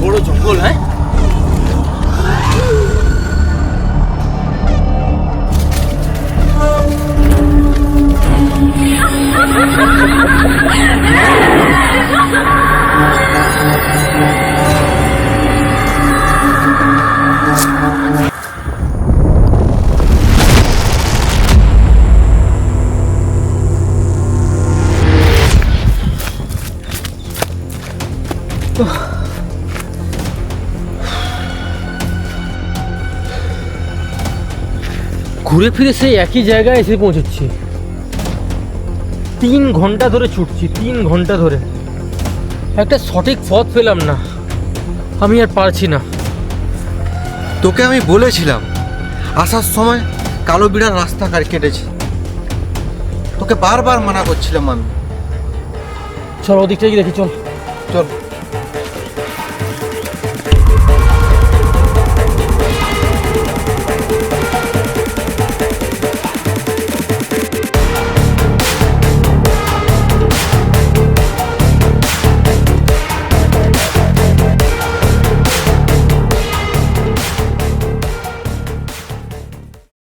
বড় জঙ্গল হ্যাঁ ঘুরে ফিরে সেই একই জায়গায় এসে পৌঁছচ্ছি। তিন ঘণ্টা ধরে ছুটছি তিন ঘণ্টা ধরে। একটা সঠিক পথ পেলাম না। আমি আর পারছি না। তোকে আমি বলেছিলাম আসার সময় কালো বিড়াল রাস্তা কার কেটেছে। তোকে বারবার মানা করছিলাম আমি। চল ওদিকটা গিয়ে দেখি চল। চল।